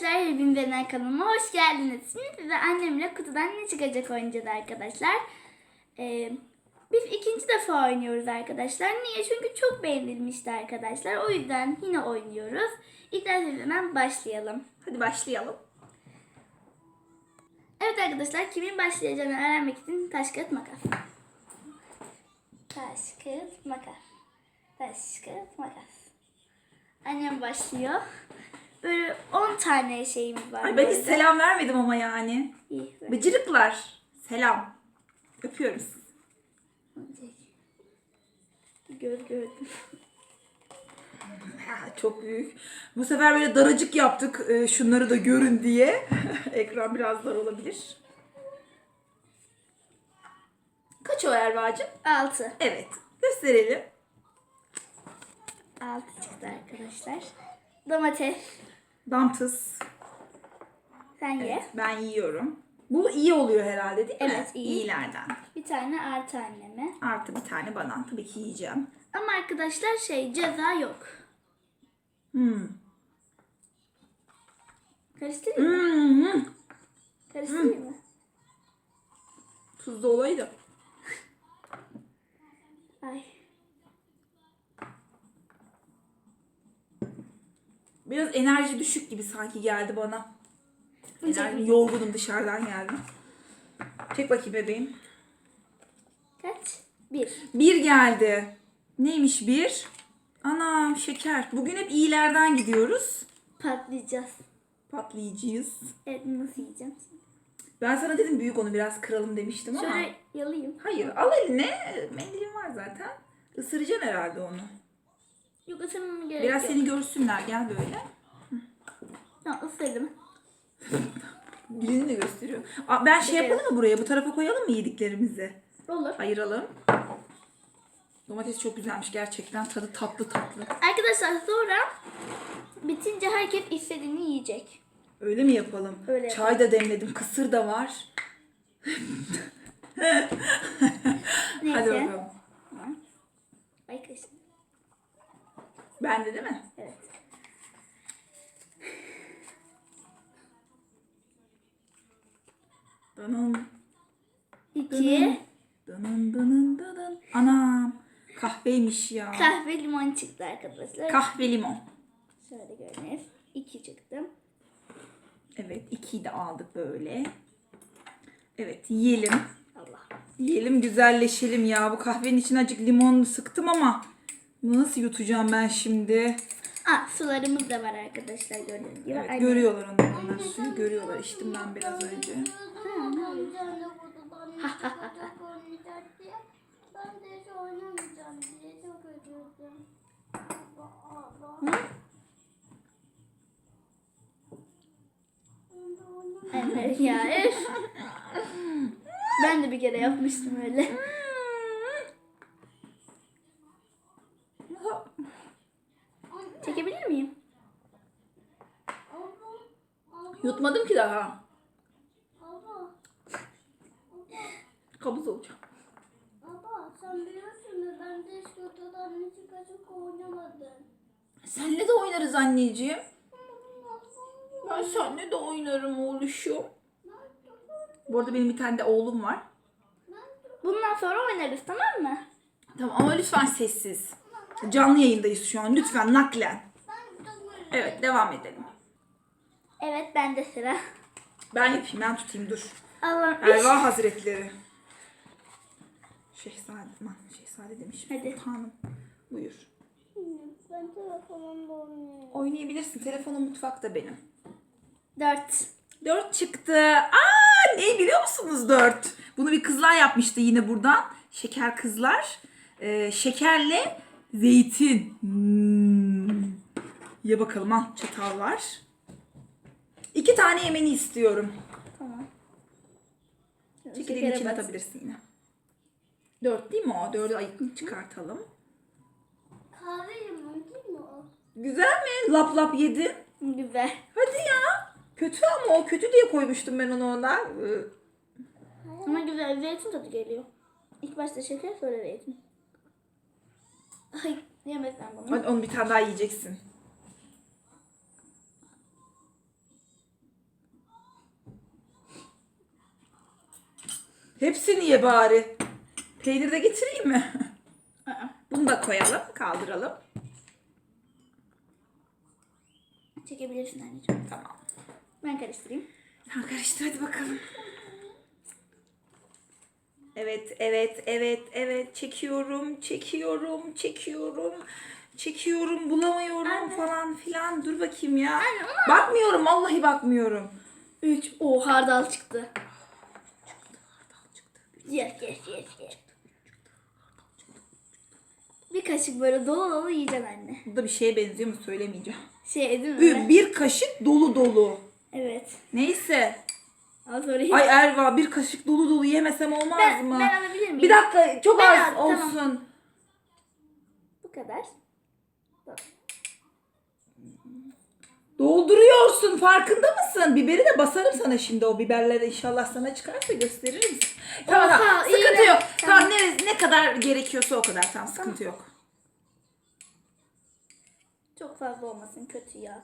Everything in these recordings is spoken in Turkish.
Arkadaşlar hepinize kanalıma hoş geldiniz. Şimdi size annemle kutudan ne çıkacak oynayacağız arkadaşlar. Ee, biz ikinci defa oynuyoruz arkadaşlar. Niye? Çünkü çok beğenilmişti arkadaşlar. O yüzden yine oynuyoruz. İsterseniz hemen başlayalım. Hadi başlayalım. Evet arkadaşlar kimin başlayacağını öğrenmek için taş kağıt makas. Taş kağıt makas. Taş kağıt makas. Annem başlıyor. Böyle 10 tane şeyimiz var. Ay ben hiç selam vermedim ama yani. İyi. ver. Bıcırıklar. Selam. Öpüyorum sizi. Gör gördüm. Ha, çok büyük. Bu sefer böyle daracık yaptık. e, şunları da görün diye. Ekran biraz dar olabilir. Kaç o Erva'cığım? 6. Evet. Gösterelim. 6 çıktı arkadaşlar. Domates. Damtız. Sen ye. Evet, ben yiyorum. Bu iyi oluyor herhalde değil mi? Evet, iyi. İyilerden. Bir tane artı anneme. Artı bir tane bana. Tabii ki yiyeceğim. Ama arkadaşlar şey ceza yok. Hmm. Karıştırayım mı? Hmm. Karıştırayım mı? Tuzlu olaydı. Ay. Biraz enerji düşük gibi sanki geldi bana. Enerji, yorgunum dışarıdan geldim. Çek bakayım bebeğim. Kaç? 1. Bir geldi. Neymiş bir? Anam şeker. Bugün hep iyilerden gidiyoruz. Patlayacağız. Patlayıcıyız. Evet nasıl yiyeceğim? Ben sana dedim büyük onu biraz kıralım demiştim ama. Şöyle yalayayım. Hayır al eline. Mendilim var zaten. Isıracaksın herhalde onu. Yok ısırmama gerek Biraz yok. seni görsünler gel böyle. Tamam ısırdım. Dilini de gösteriyor. Aa, ben şey yapalım mı buraya? Bu tarafa koyalım mı yediklerimizi? Olur. Ayıralım. Domates çok güzelmiş gerçekten. Tadı tatlı tatlı. Arkadaşlar sonra bitince herkes istediğini yiyecek. Öyle mi yapalım? Öyle Çay da demledim. Kısır da var. Neyse. Hadi bakalım. Ay kaşın. Ben de değil mi? Evet. Danın, 2. danın, danın, danın. Anam. Kahveymiş ya. Kahve limon çıktı arkadaşlar. Kahve limon. Şöyle görünür. 2 çıktı. Evet ikiyi de aldık böyle. Evet yiyelim. Allah. Yiyelim güzelleşelim ya. Bu kahvenin içine acık limon sıktım ama nasıl yutacağım ben şimdi? Aa sularımız da var arkadaşlar gördüğünüz gibi. Evet görüyorlar onlar. Onlar suyu görüyorlar. İçtim ben biraz önce. Evet ya. ben de bir kere yapmıştım öyle. Çekebilir miyim? Yutmadım ki daha. Baba, Kabız olacağım. baba sen biliyorsun da ben de kutudan hiç kaşık oynamadım. Senle de oynarız anneciğim. Ben seninle de oynarım oğluşum. Bu arada benim bir tane de oğlum var. Bundan sonra oynarız tamam mı? Tamam ama lütfen sessiz. Canlı yayındayız şu an. Lütfen naklen. Evet devam edelim. Evet bende sıra. Ben yapayım ben tutayım dur. Allah'ım. üf. Erva Hazretleri. Şehzade, aman şehzade demiş. Hadi. Sultanım. Buyur. Ben telefonumda oynuyorum. Oynayabilirsin. Telefonum mutfakta benim. Dört. Dört çıktı. Aa ne biliyor musunuz dört? Bunu bir kızlar yapmıştı yine buradan. Şeker kızlar. Ee, şekerle zeytin. Hmm. Ye bakalım al çatal var. İki tane yemeni istiyorum. Tamam. Çekirdeğin içine atabilirsin yine. Dört değil mi o? Dördü ayıklık çıkartalım. Kahve limon değil mi o? Güzel mi? Lap lap yedin. Güzel. Hadi ya. Kötü ama o kötü diye koymuştum ben onu ona. Ee, Ama güzel zeytin tadı geliyor. İlk başta şeker sonra zeytin. Ay yemezsem bunu. Hadi onu bir tane daha yiyeceksin. Hepsini ye bari. Peynir de getireyim mi? Aa, Bunu da koyalım, kaldıralım. Çekebilirsin anneciğim. Tamam. Ben karıştırayım. Tamam karıştır hadi bakalım. Evet, evet, evet, evet. Çekiyorum, çekiyorum, çekiyorum. Çekiyorum, bulamıyorum Anne. falan filan. Dur bakayım ya. Anne, Bakmıyorum, vallahi bakmıyorum. 3. O hardal çıktı. Yes yes yes yes. Bir kaşık böyle dolu dolu yiyeceksin anne. Bu da bir şeye benziyor mu söylemeyeceğim. Şey değil mi? Ü- Bir kaşık dolu dolu. Evet. Neyse. Sonra Ay Erva bir kaşık dolu dolu yemesem olmaz ben, mı? ben alabilir miyim? Bir dakika çok Ben az al, tamam. olsun. Bu kadar. Dolduruyorsun farkında mısın? Biberi de basarım sana şimdi o biberleri inşallah sana çıkarsa gösteririm. Tamam Oha, tamam sıkıntı de- yok. Tamam, Tamam. ne, ne kadar gerekiyorsa o kadar tamam sıkıntı yok. Çok fazla olmasın kötü ya.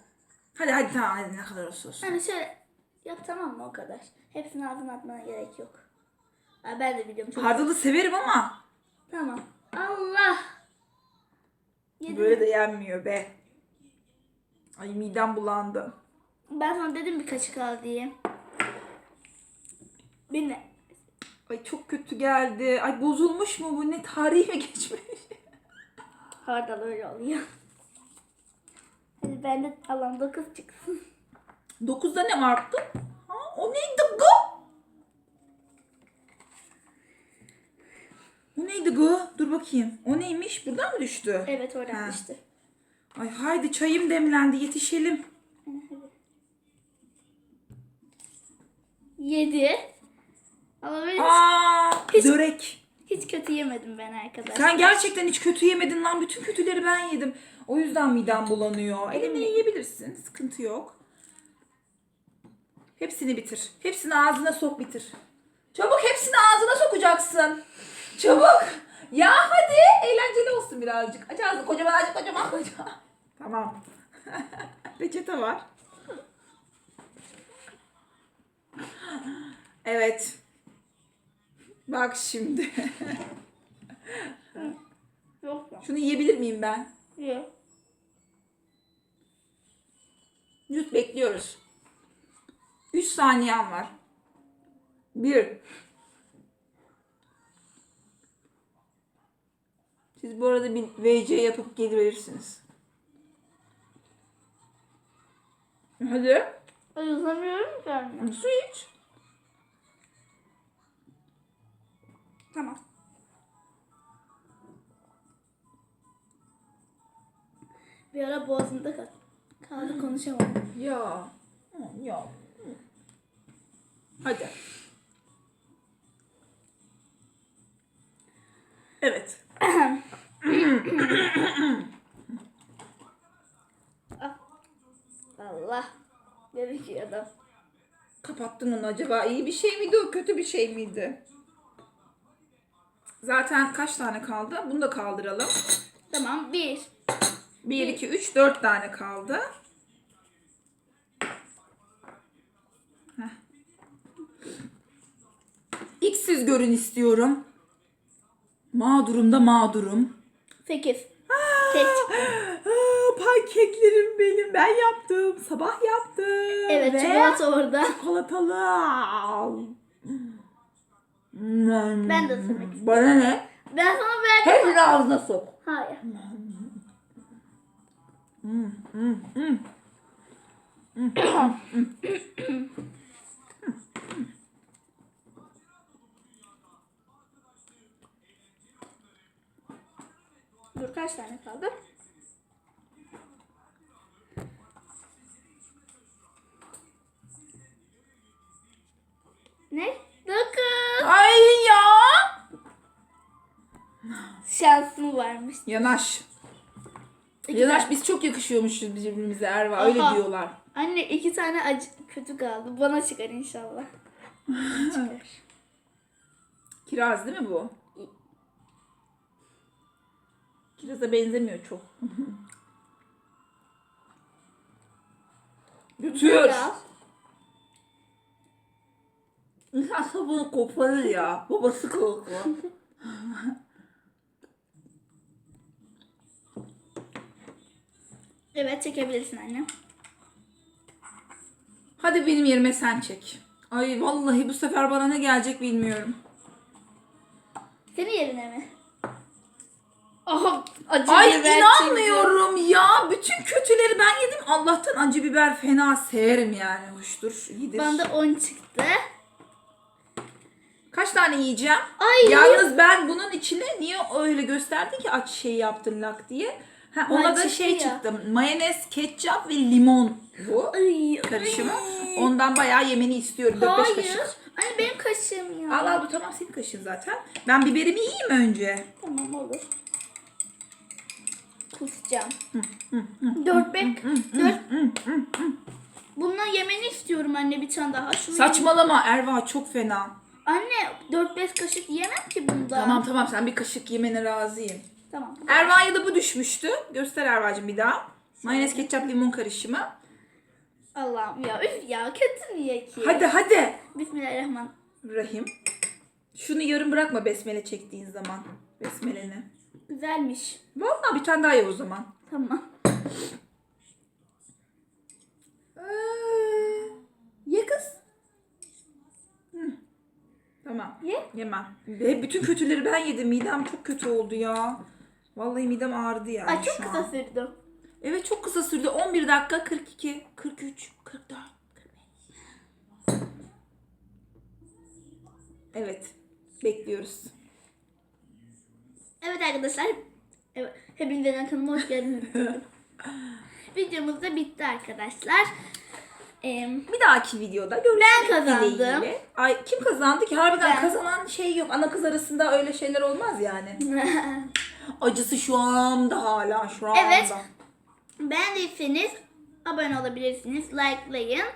Hadi hadi tamam hadi ne kadar olsa olsun. Hani şöyle yap tamam mı o kadar. Hepsini ağzına atmana gerek yok. Ay ben de biliyorum çok. Hardalı severim ama Tamam. Allah. Yedim. böyle de yenmiyor be. Ay midem bulandı. Ben sana dedim bir kaşık al diye. Beni Ay çok kötü geldi. Ay bozulmuş mu bu ne tarihi mi geçmiş? hardal öyle oluyor. Hadi ben de alan 9 çıksın. Dokuzda ne vardı? Ha, o neydi gı? O neydi gı? Dur bakayım. O neymiş? Buradan mı düştü? Evet oradan Ha. düştü. Ay haydi çayım demlendi yetişelim. 7. Ama böyle Aa, Hiç- börek. hiç kötü yemedim ben arkadaşlar. Sen gerçekten hiç kötü yemedin lan. Bütün kötüleri ben yedim. O yüzden midem bulanıyor. Elinle yiyebilirsin. Sıkıntı yok. Hepsini bitir. Hepsini ağzına sok bitir. Çabuk hepsini ağzına sokacaksın. Çabuk. Ya hadi. Eğlenceli olsun birazcık. Aç ağzını. Kocaman aç kocaman kocaman. Tamam. Reçete var. Evet. Bak şimdi. Yok. Şunu yiyebilir miyim ben? Yok. Yut bekliyoruz. 3 saniyen var. 1 Siz bu arada bir VC yapıp geliverirsiniz. Hadi. Ay uzamıyorum ki anne. Su iç. Tamam. Bir ara boğazımda kal- kaldı konuşamadım. Ya. Ya. Hadi. Evet. Allah. Bebek adam. Kapattın onu acaba iyi bir şey miydi o kötü bir şey miydi? Zaten kaç tane kaldı? Bunu da kaldıralım. Tamam bir. 1, 2, 3, 4 tane kaldı. Heh. X'siz görün istiyorum. Mağdurum da mağdurum. Sekiz. Tek çıktı. Aa, pankeklerim benim. Ben yaptım. Sabah yaptım. Evet Ve çikolata orada. Çikolatalı. Ben de ısırmak istiyorum. Bana ne? Ben sana verdim. Hepsini ağzına sok. Hayır. Dur kaç tane kaldı? Yanaş. İki Yanaş tane- biz çok yakışıyormuşuz birbirimize Erva. Öyle Aha. diyorlar. Anne iki tane acı kötü kaldı. Bana çıkar inşallah. çıkar. Kiraz değil mi bu? Kiraza benzemiyor çok. Götür. Biraz. İnsan sabunu koparır ya. Babası korkuyor. Evet çekebilirsin anne. Hadi benim yerime sen çek. Ay vallahi bu sefer bana ne gelecek bilmiyorum. Senin yerine mi? Aha acı Ay biber inanmıyorum ya. Bütün kötüleri ben yedim. Allah'tan acı biber fena severim yani. Hoştur, iyidir. da 10 çıktı. Kaç tane yiyeceğim? Ay Yalnız ben bunun içine niye öyle gösterdin ki aç şey yaptın lak diye. Ha, ona Ay, da çıktı şey ya. çıktı. Mayonez, ketçap ve limon bu Ay, karışımı. ay. Ondan bayağı yemeni istiyorum. 4-5 Hayır. kaşık. Anne benim kaşığım ya. Al al bu tamam senin kaşığın zaten. Ben biberimi yiyeyim önce. Tamam olur. Kusacağım. Dört bek. Dört. Bundan yemeni istiyorum anne bir tane daha. Şunu Saçmalama Erva çok fena. Anne 4-5 kaşık yemem ki bundan. Tamam tamam sen bir kaşık yemene razıyım. Tamam. Erva'ya da bu düşmüştü. Göster Erva'cığım bir daha. Mayonez, ketçap, limon karışımı. Allah'ım ya üf ya kötü niye ki? Hadi hadi. Bismillahirrahmanirrahim. Rahim. Şunu yarım bırakma besmele çektiğin zaman. Besmeleni. Güzelmiş. Vallahi bir tane daha ye o zaman. Tamam. Ee, ye kız. Hı. Tamam. Ye. Yemem. Ve bütün kötüleri ben yedim. Midem çok kötü oldu ya. Vallahi midem ağrıdı yani Ay çok şu kısa an. sürdü. Evet çok kısa sürdü. 11 dakika 42, 43, 44, 45. Evet. Bekliyoruz. Evet arkadaşlar. Evet, hepinizden kanalıma hoş geldiniz. Videomuz da bitti arkadaşlar. Ee, Bir dahaki videoda görüşmek Ben kazandım. dileğiyle. Ay kim kazandı ki? Harbiden Ben. kazanan şey yok. Ana kız arasında öyle şeyler olmaz yani. Acısı şu anda hala şu anda. Evet. Beğendiyseniz abone olabilirsiniz. Likelayın.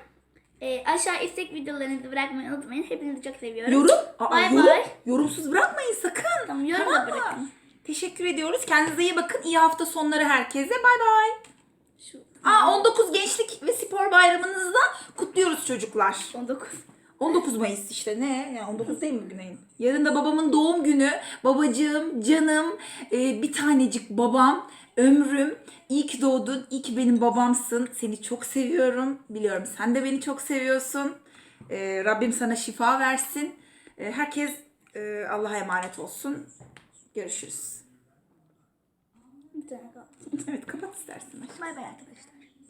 Ee, aşağı istek videolarınızı bırakmayı unutmayın. Hepinizi çok seviyorum. Yorum? Aa, Bay yorum. bay. Yorumsuz bırakmayın sakın. Tamam, yorum Tamam bırakın. Teşekkür ediyoruz. Kendinize iyi bakın. İyi hafta sonları herkese. Bay bay. Şu Aa 19 Gençlik ve Spor Bayramınızı da kutluyoruz çocuklar. 19. 19 Mayıs işte ne? Yani 19 değil mi ayın? Yarın da babamın doğum günü. Babacığım, canım, e, bir tanecik babam, ömrüm. İyi ki doğdun, iyi ki benim babamsın. Seni çok seviyorum. Biliyorum sen de beni çok seviyorsun. E, Rabbim sana şifa versin. E, herkes e, Allah'a emanet olsun. Görüşürüz. Evet kapat istersen. Bay bay arkadaşlar.